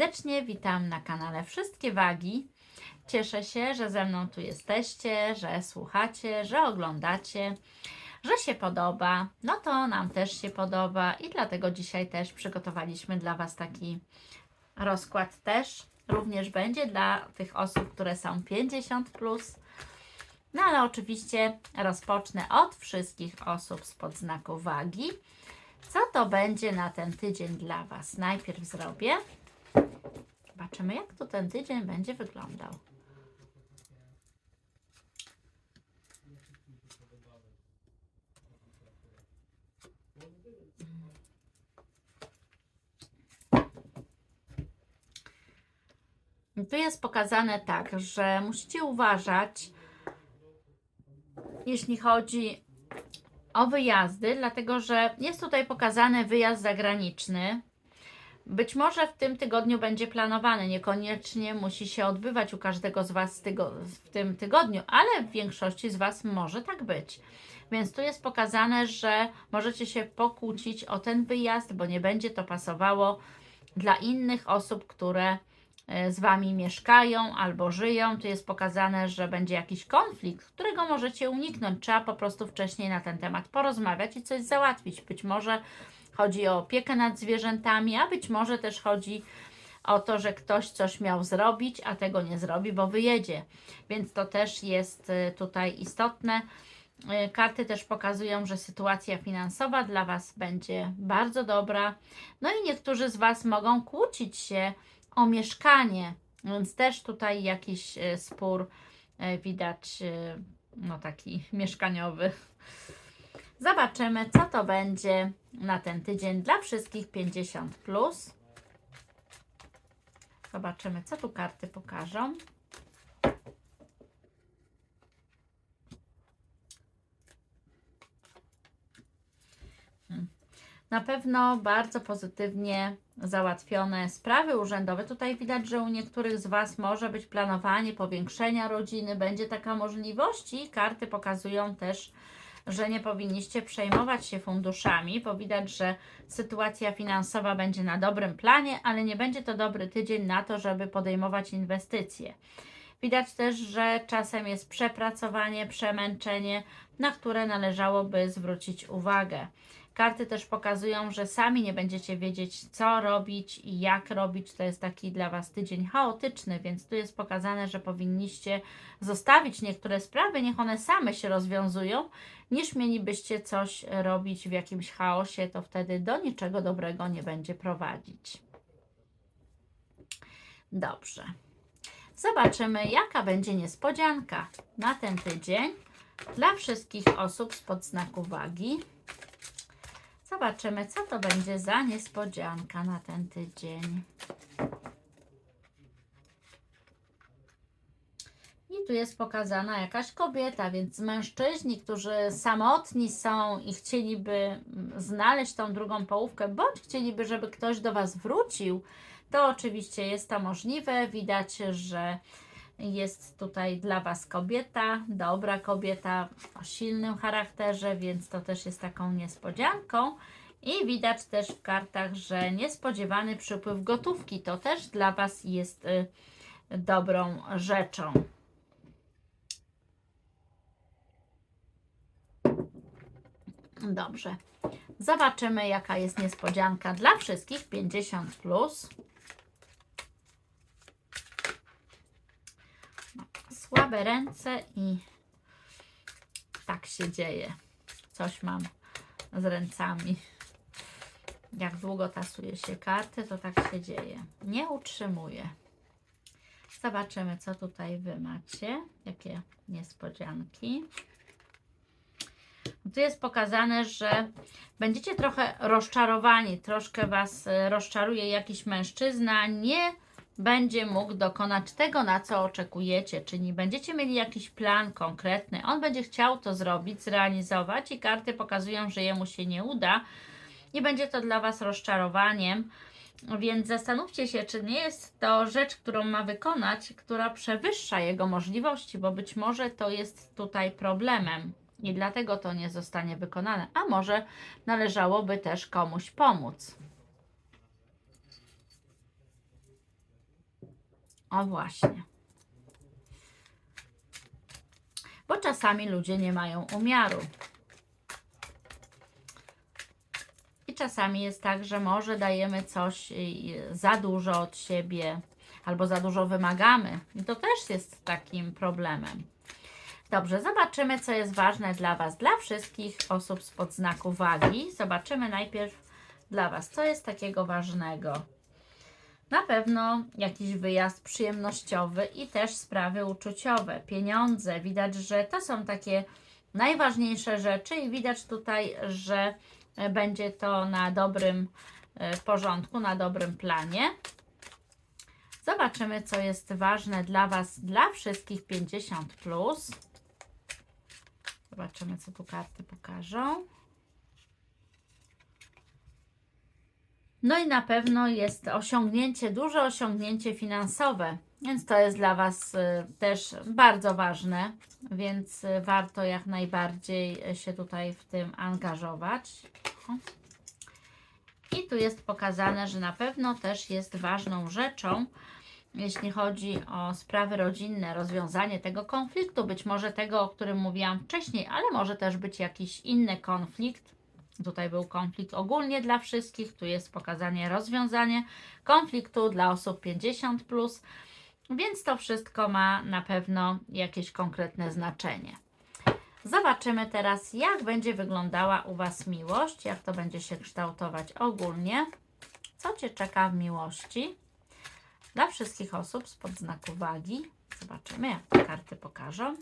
Serdecznie, witam na kanale Wszystkie Wagi. Cieszę się, że ze mną tu jesteście, że słuchacie, że oglądacie, że się podoba. No to nam też się podoba i dlatego dzisiaj też przygotowaliśmy dla Was taki rozkład też. Również będzie dla tych osób, które są 50 plus. No ale oczywiście rozpocznę od wszystkich osób spod znaku wagi. Co to będzie na ten tydzień dla Was? Najpierw zrobię. Zobaczymy, jak to ten tydzień będzie wyglądał. Tu jest pokazane tak, że musicie uważać, jeśli chodzi o wyjazdy, dlatego że jest tutaj pokazany wyjazd zagraniczny. Być może w tym tygodniu będzie planowany, niekoniecznie musi się odbywać u każdego z Was w tym tygodniu, ale w większości z Was może tak być. Więc tu jest pokazane, że możecie się pokłócić o ten wyjazd, bo nie będzie to pasowało dla innych osób, które e, z Wami mieszkają albo żyją. Tu jest pokazane, że będzie jakiś konflikt, którego możecie uniknąć. Trzeba po prostu wcześniej na ten temat porozmawiać i coś załatwić. Być może chodzi o opiekę nad zwierzętami, a być może też chodzi o to, że ktoś coś miał zrobić, a tego nie zrobi, bo wyjedzie. Więc to też jest y, tutaj istotne. Y, Karty też pokazują, że sytuacja finansowa dla Was będzie bardzo dobra. No i niektórzy z Was mogą kłócić się o mieszkanie, więc też tutaj jakiś y, spór widać, no taki mieszkaniowy. Zobaczymy, co to będzie na ten tydzień dla wszystkich 50. Plus. Zobaczymy, co tu karty pokażą. Na pewno bardzo pozytywnie załatwione sprawy urzędowe. Tutaj widać, że u niektórych z Was może być planowanie powiększenia rodziny, będzie taka możliwość i karty pokazują też, że nie powinniście przejmować się funduszami, bo widać, że sytuacja finansowa będzie na dobrym planie, ale nie będzie to dobry tydzień na to, żeby podejmować inwestycje. Widać też, że czasem jest przepracowanie, przemęczenie, na które należałoby zwrócić uwagę. Karty też pokazują, że sami nie będziecie wiedzieć, co robić i jak robić. To jest taki dla Was tydzień chaotyczny, więc tu jest pokazane, że powinniście zostawić niektóre sprawy, niech one same się rozwiązują, niż mielibyście coś robić w jakimś chaosie, to wtedy do niczego dobrego nie będzie prowadzić. Dobrze. Zobaczymy, jaka będzie niespodzianka na ten tydzień dla wszystkich osób spod znaku wagi. Zobaczymy, co to będzie za niespodzianka na ten tydzień. I tu jest pokazana jakaś kobieta, więc mężczyźni, którzy samotni są i chcieliby mm, znaleźć tą drugą połówkę, bądź chcieliby, żeby ktoś do Was wrócił, to oczywiście jest to możliwe. Widać, że jest tutaj dla Was kobieta, dobra kobieta o silnym charakterze, więc to też jest taką niespodzianką. I widać też w kartach, że niespodziewany przypływ gotówki to też dla Was jest y, dobrą rzeczą. Dobrze. Zobaczymy, jaka jest niespodzianka dla wszystkich 50. Plus. Słabe ręce i tak się dzieje. Coś mam z ręcami. Jak długo tasuje się karty, to tak się dzieje. Nie utrzymuję. Zobaczymy, co tutaj Wy macie. Jakie niespodzianki. Tu jest pokazane, że będziecie trochę rozczarowani, troszkę Was e, rozczaruje jakiś mężczyzna, nie będzie mógł dokonać tego, na co oczekujecie, czyli będziecie mieli jakiś plan konkretny, on będzie chciał to zrobić, zrealizować i karty pokazują, że jemu się nie uda i będzie to dla Was rozczarowaniem. Więc zastanówcie się, czy nie jest to rzecz, którą ma wykonać, która przewyższa jego możliwości, bo być może to jest tutaj problemem i dlatego to nie zostanie wykonane. A może należałoby też komuś pomóc. O właśnie. Bo czasami ludzie nie mają umiaru. I czasami jest tak, że może dajemy coś y, za dużo od siebie, albo za dużo wymagamy. I to też jest takim problemem. Dobrze, zobaczymy, co jest ważne dla Was, dla wszystkich osób spod znaku wagi. Zobaczymy najpierw dla Was, co jest takiego ważnego. Na pewno jakiś wyjazd przyjemnościowy i też sprawy uczuciowe, pieniądze. Widać, że to są takie najważniejsze rzeczy i widać tutaj, że e, będzie to na dobrym e, porządku, na dobrym planie. Zobaczymy, co jest ważne dla Was, dla wszystkich 50. Plus. Zobaczymy, co tu karty pokażą. No i na pewno jest osiągnięcie, duże osiągnięcie finansowe, więc to jest dla Was y, też bardzo ważne, więc y, warto jak najbardziej się tutaj w tym angażować. I tu jest pokazane, że na pewno też jest ważną rzeczą, jeśli chodzi o sprawy rodzinne, rozwiązanie tego konfliktu, być może tego, o którym mówiłam wcześniej, ale może też być jakiś inny konflikt. Tutaj był konflikt ogólnie dla wszystkich, tu jest pokazanie rozwiązanie konfliktu dla osób 50, plus, więc to wszystko ma na pewno jakieś konkretne znaczenie. Zobaczymy teraz, jak będzie wyglądała u Was miłość, jak to będzie się kształtować ogólnie. Co Cię czeka w miłości? Dla wszystkich osób spod znaku wagi. Zobaczymy, jak te karty pokażą.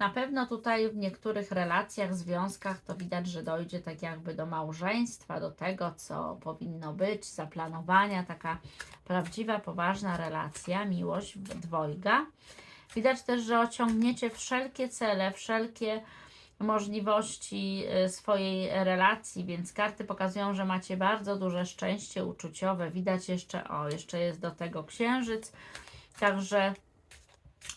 Na pewno tutaj w niektórych relacjach, związkach to widać, że dojdzie tak jakby do małżeństwa, do tego, co powinno być, zaplanowania, taka prawdziwa, poważna relacja, miłość dwojga. Widać też, że osiągniecie wszelkie cele, wszelkie możliwości y, swojej relacji, więc karty pokazują, że macie bardzo duże szczęście uczuciowe. Widać jeszcze, o, jeszcze jest do tego księżyc, także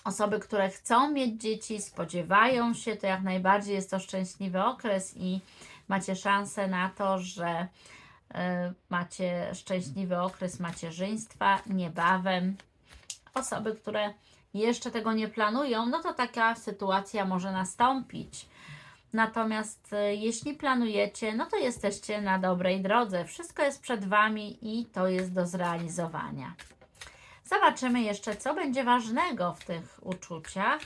osoby, które chcą mieć dzieci, spodziewają się, to jak najbardziej jest to szczęśliwy okres i macie szansę na to, że y, macie szczęśliwy okres macierzyństwa niebawem. Osoby, które jeszcze tego nie planują, no to taka sytuacja może nastąpić. Natomiast y, jeśli planujecie, no to jesteście na dobrej drodze. Wszystko jest przed Wami i to jest do zrealizowania. Zobaczymy jeszcze, co będzie ważnego w tych uczuciach.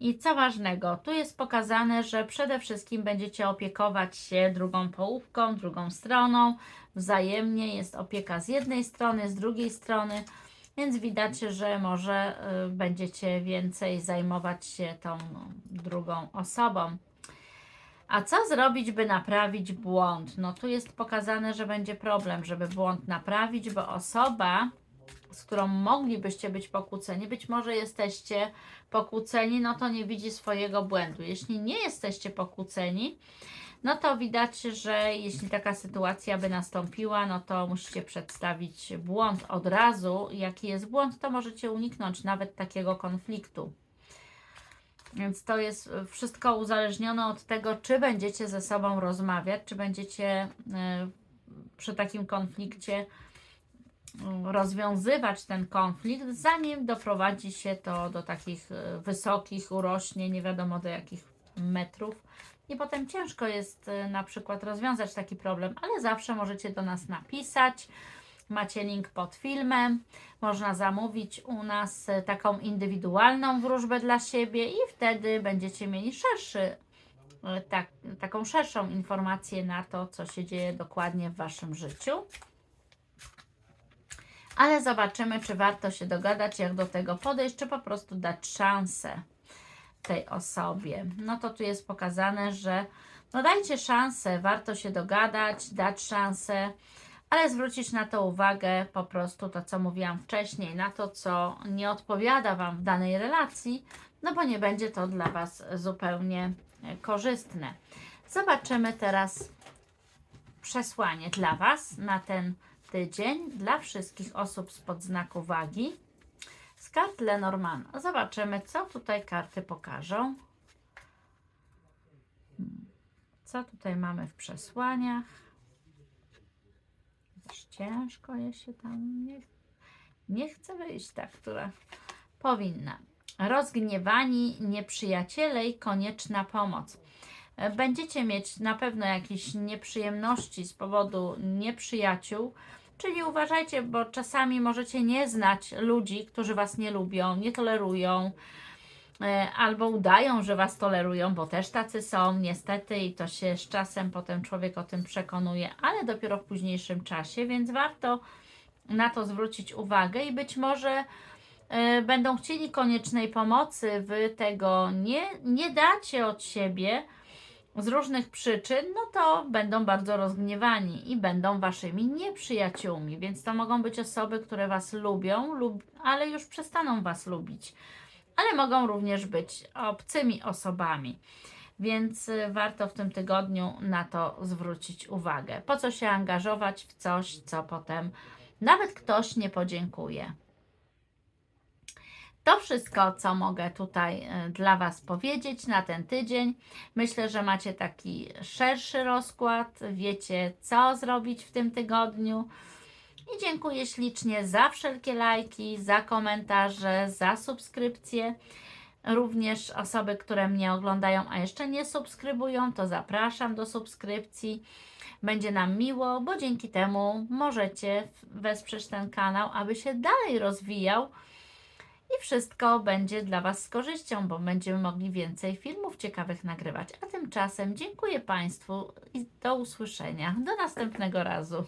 I co ważnego, tu jest pokazane, że przede wszystkim będziecie opiekować się drugą połówką, drugą stroną. Wzajemnie jest opieka z jednej strony, z drugiej strony, więc widać, że może y, będziecie więcej zajmować się tą drugą osobą. A co zrobić, by naprawić błąd? No tu jest pokazane, że będzie problem, żeby błąd naprawić, bo osoba, z którą moglibyście być pokłóceni, być może jesteście pokłóceni, no to nie widzi swojego błędu. Jeśli nie jesteście pokłóceni, no to widać, że jeśli taka sytuacja by nastąpiła, no to musicie przedstawić błąd od razu. Jaki jest błąd, to możecie uniknąć nawet takiego konfliktu. Więc to jest wszystko uzależnione od tego, czy będziecie ze sobą rozmawiać, czy będziecie y, przy takim konflikcie y, rozwiązywać ten konflikt, zanim doprowadzi się to do takich y, wysokich, urośnie, nie wiadomo do jakich metrów. I potem ciężko jest na przykład rozwiązać taki problem, ale zawsze możecie do nas napisać Macie link pod filmem. Można zamówić u nas e, taką indywidualną wróżbę dla siebie i wtedy będziecie mieli szerszy, e, tak, taką szerszą informację na to, co się dzieje dokładnie w Waszym życiu. Ale zobaczymy, czy warto się dogadać, jak do tego podejść, czy po prostu dać szansę tej osobie. No to tu jest pokazane, że no dajcie szansę, warto się dogadać, dać szansę ale zwrócić na to uwagę po prostu to, co mówiłam wcześniej, na to, co nie odpowiada Wam w danej relacji, no bo nie będzie to dla Was zupełnie e, korzystne. Zobaczymy teraz przesłanie dla Was na ten tydzień, dla wszystkich osób spod znaku wagi. Z kart Lenormand. Zobaczymy, co tutaj karty pokażą. Co tutaj mamy w przesłaniach? Też ciężko je się tam nie, nie chce wyjść ta, która powinna. Rozgniewani nieprzyjaciele i konieczna pomoc. E, Będziecie mieć na pewno jakieś nieprzyjemności z powodu nieprzyjaciół, czyli uważajcie, bo czasami możecie nie znać ludzi, którzy Was nie lubią, nie tolerują, albo udają, że Was tolerują, bo też tacy są, niestety, i to się z czasem potem człowiek o tym przekonuje, ale dopiero w późniejszym czasie, więc warto na to zwrócić uwagę i być może e, będą chcieli koniecznej pomocy, wy tego nie, nie dacie od siebie z różnych przyczyn, no to będą bardzo rozgniewani i będą waszymi nieprzyjaciółmi, więc to mogą być osoby, które was lubią, lub, ale już przestaną was lubić, ale mogą również być obcymi osobami. Więc y, warto w tym tygodniu na to zwrócić uwagę. Po co się angażować w coś, co potem nawet ktoś nie podziękuje. To wszystko, co mogę tutaj e, dla Was powiedzieć na ten tydzień. Myślę, że macie taki szerszy rozkład, wiecie, co zrobić w tym tygodniu. I dziękuję ślicznie za wszelkie lajki, za komentarze, za subskrypcje. Również osoby, które mnie oglądają, a jeszcze nie subskrybują, to zapraszam do subskrypcji. Będzie nam miło, bo dzięki temu możecie wesprzeć ten kanał, aby się dalej rozwijał i wszystko będzie dla Was z korzyścią, bo będziemy mogli więcej filmów ciekawych nagrywać. A tymczasem dziękuję Państwu i do usłyszenia. Do następnego razu.